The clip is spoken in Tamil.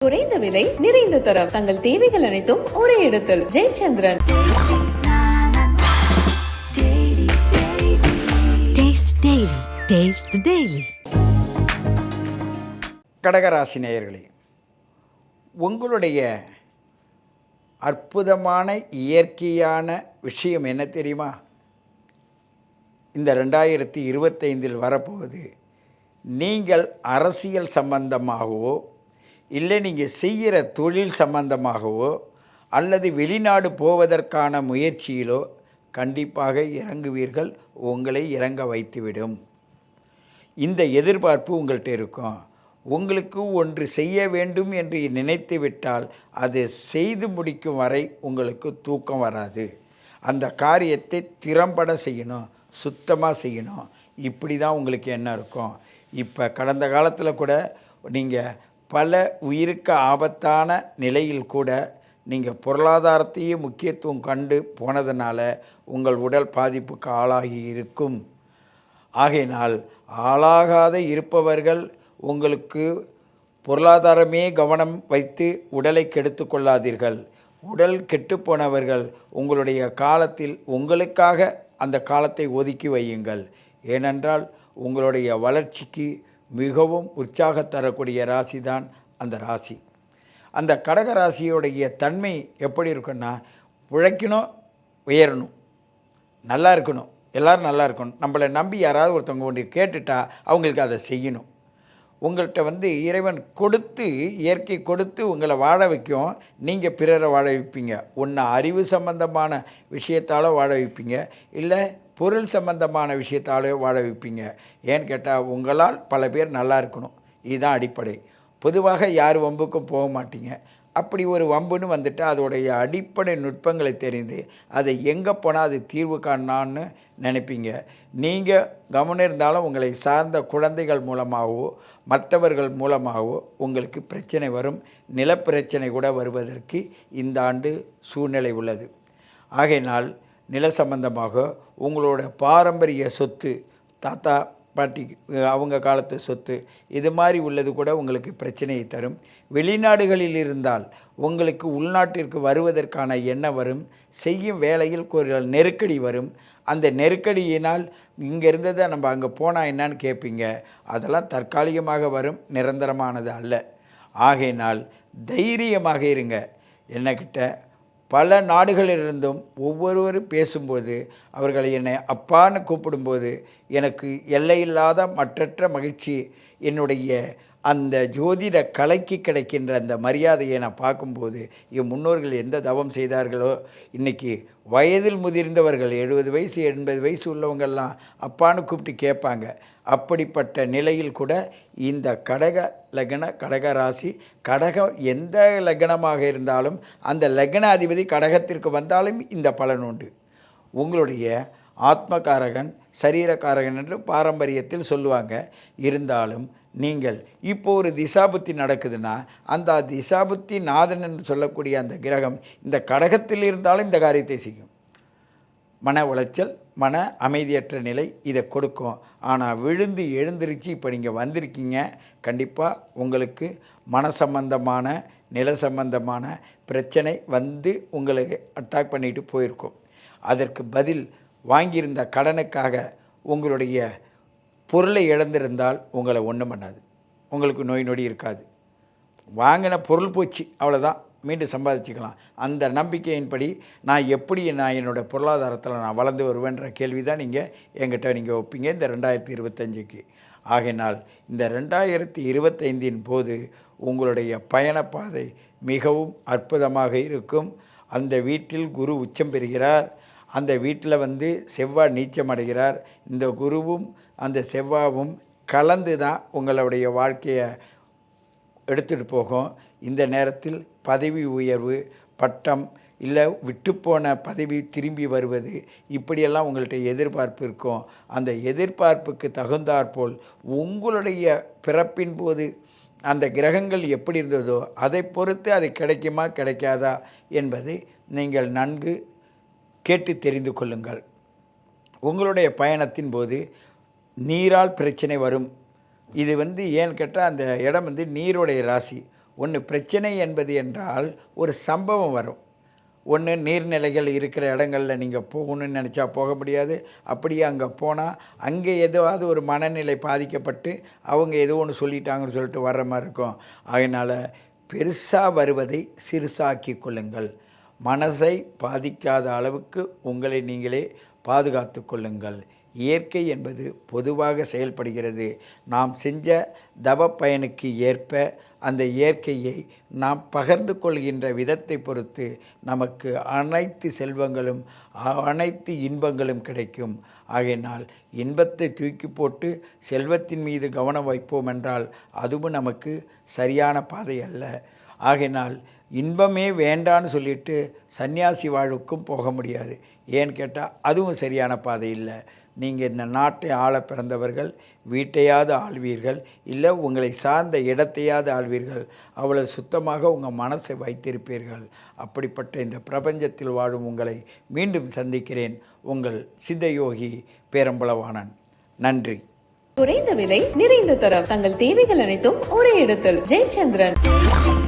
குறைந்த விலை நிறைந்த தரம் தங்கள் தேவைகள் அனைத்தும் ஒரே இடத்தில் Jayachandran Taste Daily. Taste the Daily. கடகராசி நேயர்களே உங்களுடைய அற்புதமான இயற்கையான விஷயம் என்ன தெரியுமா இந்த ரெண்டாயிரத்தி இருபத்தைந்தில் வரப்போகுது நீங்கள் அரசியல் சம்பந்தமாகவோ இல்லை நீங்கள் செய்கிற தொழில் சம்பந்தமாகவோ அல்லது வெளிநாடு போவதற்கான முயற்சியிலோ கண்டிப்பாக இறங்குவீர்கள் உங்களை இறங்க வைத்துவிடும். இந்த எதிர்பார்ப்பு உங்கள்கிட்ட இருக்கும். உங்களுக்கு ஒன்று செய்ய வேண்டும் என்று நினைத்து விட்டால் அதை செய்து முடிக்கும் வரை உங்களுக்கு தூக்கம் வராது. அந்த காரியத்தை திறம்பட செய்யணும் சுத்தமாக செய்யணும். இப்படி தான் உங்களுக்கு என்ன இருக்கும். இப்போ கடந்த காலத்தில் கூட நீங்கள் பல உயிருக்கு ஆபத்தான நிலையில் கூட நீங்கள் பொருளாதாரத்தையே முக்கியத்துவம் கண்டு போனதுனால உங்கள் உடல் பாதிப்புக்கு ஆளாகி இருக்கும். ஆகையினால் ஆளாகாத இருப்பவர்கள் உங்களுக்கு பொருளாதாரமே கவனம் வைத்து உடலை கெடுத்து கொள்ளாதீர்கள். உடல் கெட்டுப்போனவர்கள் உங்களுடைய காலத்தில் உங்களுக்காக அந்த காலத்தை ஒதுக்கி வையுங்கள். ஏனென்றால் உங்களுடைய வளர்ச்சிக்கு மிகவும் உற்சாக தரக்கூடிய ராசி தான் அந்த ராசி. அந்த கடக ராசியோடைய தன்மை எப்படி இருக்குன்னா உழைக்கணும் உயரணும். நல்லா இருக்கணும். எல்லோரும் நல்லா இருக்கணும். நம்மளை நம்பி யாராவது ஒருத்தவங்க ஒன்று கேட்டுட்டா அவங்களுக்கு அதை செய்யணும். உங்கள்கிட்ட வந்து இறைவன் கொடுத்து இயற்கை கொடுத்து உங்களை வாழ வைக்கும். நீங்கள் பிறரை வாழ வைப்பீங்க. ஒன்று அறிவு சம்பந்தமான விஷயத்தால் வாழ வைப்பீங்க. இல்லை பொருள் சம்பந்தமான விஷயத்தாலே வாழ வைப்பீங்க. ஏன்னு கேட்டால் உங்களால் பல பேர் நல்லா இருக்கணும். இதுதான் அடிப்படை. பொதுவாக யார் வம்புக்கும் போக மாட்டீங்க. அப்படி ஒரு வம்புன்னு வந்துட்டு அதோடைய அடிப்படை நுட்பங்களை தெரிந்து அதை எங்கே போனால் அது தீர்வு காணான்னு நினைப்பீங்க. நீங்கள் கவனம் இருந்தாலும் உங்களை சார்ந்த குழந்தைகள் மூலமாகவோ மற்றவர்கள் மூலமாகவோ உங்களுக்கு பிரச்சனை வரும். நிலப்பிரச்சனை கூட வருவதற்கு இந்த ஆண்டு சூழ்நிலை உள்ளது. ஆகையினால் நில சம்பந்தமாக உங்களோட பாரம்பரிய சொத்து தாத்தா பாட்டி அவங்க காலத்து சொத்து இது மாதிரி உள்ளது கூட உங்களுக்கு பிரச்சனையை தரும். வெளிநாடுகளில் இருந்தால் உங்களுக்கு உள்நாட்டிற்கு வருவதற்கான எண்ணம் வரும். செய்யும் வேலையில் ஒரு நெருக்கடி வரும். அந்த நெருக்கடியினால் இங்கே இருந்ததை நம்ம அங்கே போனால் என்னன்னு கேட்பீங்க அதெல்லாம் தற்காலிகமாக வரும் நிரந்தரமானது அல்ல. ஆகையினால் தைரியமாக இருங்க. என்னக்கிட்ட பல நாடுகளிலிருந்தும் ஒவ்வொருவரும் பேசும்போது அவர்களை என்னை அப்பான்னு கூப்பிடும்போது எனக்கு எல்லையில்லாத மற்றற்ற மகிழ்ச்சி என்னுடைய அந்த ஜோதிட கலைக்கு கிடைக்கின்ற அந்த மரியாதையை நான் பார்க்கும்போது என் முன்னோர்கள் எந்த தவம் செய்தார்களோ இன்றைக்கி வயதில் முதிர்ந்தவர்கள் எழுபது வயசு எண்பது வயசு உள்ளவங்கள்லாம் அப்பான்னு கூப்பிட்டு கேட்பாங்க. அப்படிப்பட்ட நிலையில் கூட இந்த கடக லக்ன கடக ராசி கடகம் எந்த லக்னமாக இருந்தாலும் அந்த லக்ன அதிபதி கடகத்திற்கு வந்தாலும் இந்த பலன் உண்டு. உங்களுடைய ஆத்மகாரகன் சரீரகாரகன் என்று பாரம்பரியத்தில் சொல்லுவாங்க. இருந்தாலும் நீங்கள் இப்போ ஒரு திசாபுத்தி நடக்குதுன்னா அந்த திசாபுத்தி நாதன் என்று சொல்லக்கூடிய அந்த கிரகம் இந்த கடகத்தில் இருந்தாலும் இந்த காரியத்தை செய்யும். மன உளைச்சல் மன அமைதியற்ற நிலை இதை கொடுக்கும். ஆனால் விழுந்து எழுந்திருச்சு இப்போ நீங்கள் வந்திருக்கீங்க கண்டிப்பாக உங்களுக்கு மன சம்பந்தமான நில சம்பந்தமான பிரச்சனை வந்து உங்களுக்கு அட்டாக் பண்ணிட்டு போயிருக்கும். அதற்கு பதில் வாங்கியிருந்த கடனுக்காக உங்களுடைய பொருளை இழந்திருந்தால் உங்களை ஒன்றும் பண்ணாது. உங்களுக்கு நோய் நொடி இருக்காது. வாங்கின பொருள் போச்சு அவ்வளோதான் மீண்டும் சம்பாதிச்சுக்கலாம். அந்த நம்பிக்கையின்படி நான் எப்படி நான் என்னோடய பொருளாதாரத்தில் நான் வளர்ந்து வருவேன்ற கேள்வி தான் நீங்கள் என்கிட்ட நீங்கள் ஒப்பீங்க. இந்த ரெண்டாயிரத்தி இருபத்தஞ்சுக்கு. ஆகினால் இந்த ரெண்டாயிரத்தி இருபத்தைந்தின் போது உங்களுடைய பயணப்பாதை மிகவும் அற்புதமாக இருக்கும். அந்த வீட்டில் குரு உச்சம் பெறுகிறார். அந்த வீட்டில் வந்து செவ்வாய் நீச்சம் அடைகிறார். இந்த குருவும் அந்த செவ்வாவும் கலந்து தான் உங்களுடைய வாழ்க்கையை எடுத்துகிட்டு போகும். இந்த நேரத்தில் பதவி உயர்வு பட்டம் இல்லை விட்டுப்போன பதவி திரும்பி வருவது இப்படியெல்லாம் உங்கள்கிட்ட எதிர்பார்ப்பு இருக்கும். அந்த எதிர்பார்ப்புக்கு தகுந்தாற்போல் உங்களுடைய பிறப்பின் போது அந்த கிரகங்கள் எப்படி இருந்ததோ அதை பொறுத்து அது கிடைக்குமா கிடைக்காதா என்பதை நீங்கள் நன்கு கேட்டு தெரிந்து கொள்ளுங்கள். உங்களுடைய பயணத்தின் போது நீரால் பிரச்சனை வரும். இது வந்து ஏன்னு கேட்டால் அந்த இடம் வந்து நீருடைய ராசி. ஒன்று பிரச்சனை என்பது என்றால் ஒரு சம்பவம் வரும். ஒன்று நீர்நிலைகள் இருக்கிற இடங்களில் நீங்கள் போகணும்னு நினச்சா போக முடியாது. அப்படியே அங்கே போனால் அங்கே எதாவது ஒரு மனநிலை பாதிக்கப்பட்டு அவங்க ஏதோ ஒன்று சொல்லிட்டாங்கன்னு சொல்லிட்டு வர்ற மாதிரி இருக்கும். அதனால் பெருசாக வருவதை சிறுசாக்கி கொள்ளுங்கள். மனதை பாதிக்காத அளவுக்கு உங்களை நீங்களே பாதுகாத்து கொள்ளுங்கள். இயற்கை என்பது பொதுவாக செயல்படுகிறது. நாம் செஞ்ச தவ பயனுக்கு ஏற்ப அந்த இயற்கையை நாம் பகிர்ந்து கொள்கின்ற விதத்தை பொறுத்து நமக்கு அனைத்து செல்வங்களும் அனைத்து இன்பங்களும் கிடைக்கும். ஆகையினால் இன்பத்தை தூக்கி போட்டு செல்வத்தின் மீது கவனம் வைப்போம் என்றால் அதுவும் நமக்கு சரியான பாதை அல்ல. ஆகையினால் இன்பமே வேண்டான்னு சொல்லிட்டு சன்னியாசி வாழ்வுக்கும் போக முடியாது. ஏன்னு கேட்டால் அதுவும் சரியான பாதை இல்லை. நீங்கள் இந்த நாட்டை ஆள பிறந்தவர்கள் வீட்டையாவது ஆள்வீர்கள் இல்லை உங்களை சார்ந்த இடத்தையாவது ஆள்வீர்கள் அவ்வளோ சுத்தமாக உங்கள் மனசை வைத்திருப்பீர்கள். அப்படிப்பட்ட இந்த பிரபஞ்சத்தில் வாழும் உங்களை மீண்டும் சந்திக்கிறேன். உங்கள் சித்தயோகி பேரம்பளவானன் நன்றி. குறைந்த விலை நிறைந்த தரம். தங்கள் தேவைகள் அனைத்தும் ஒரே இடத்தில். ஜெயச்சந்திரன்.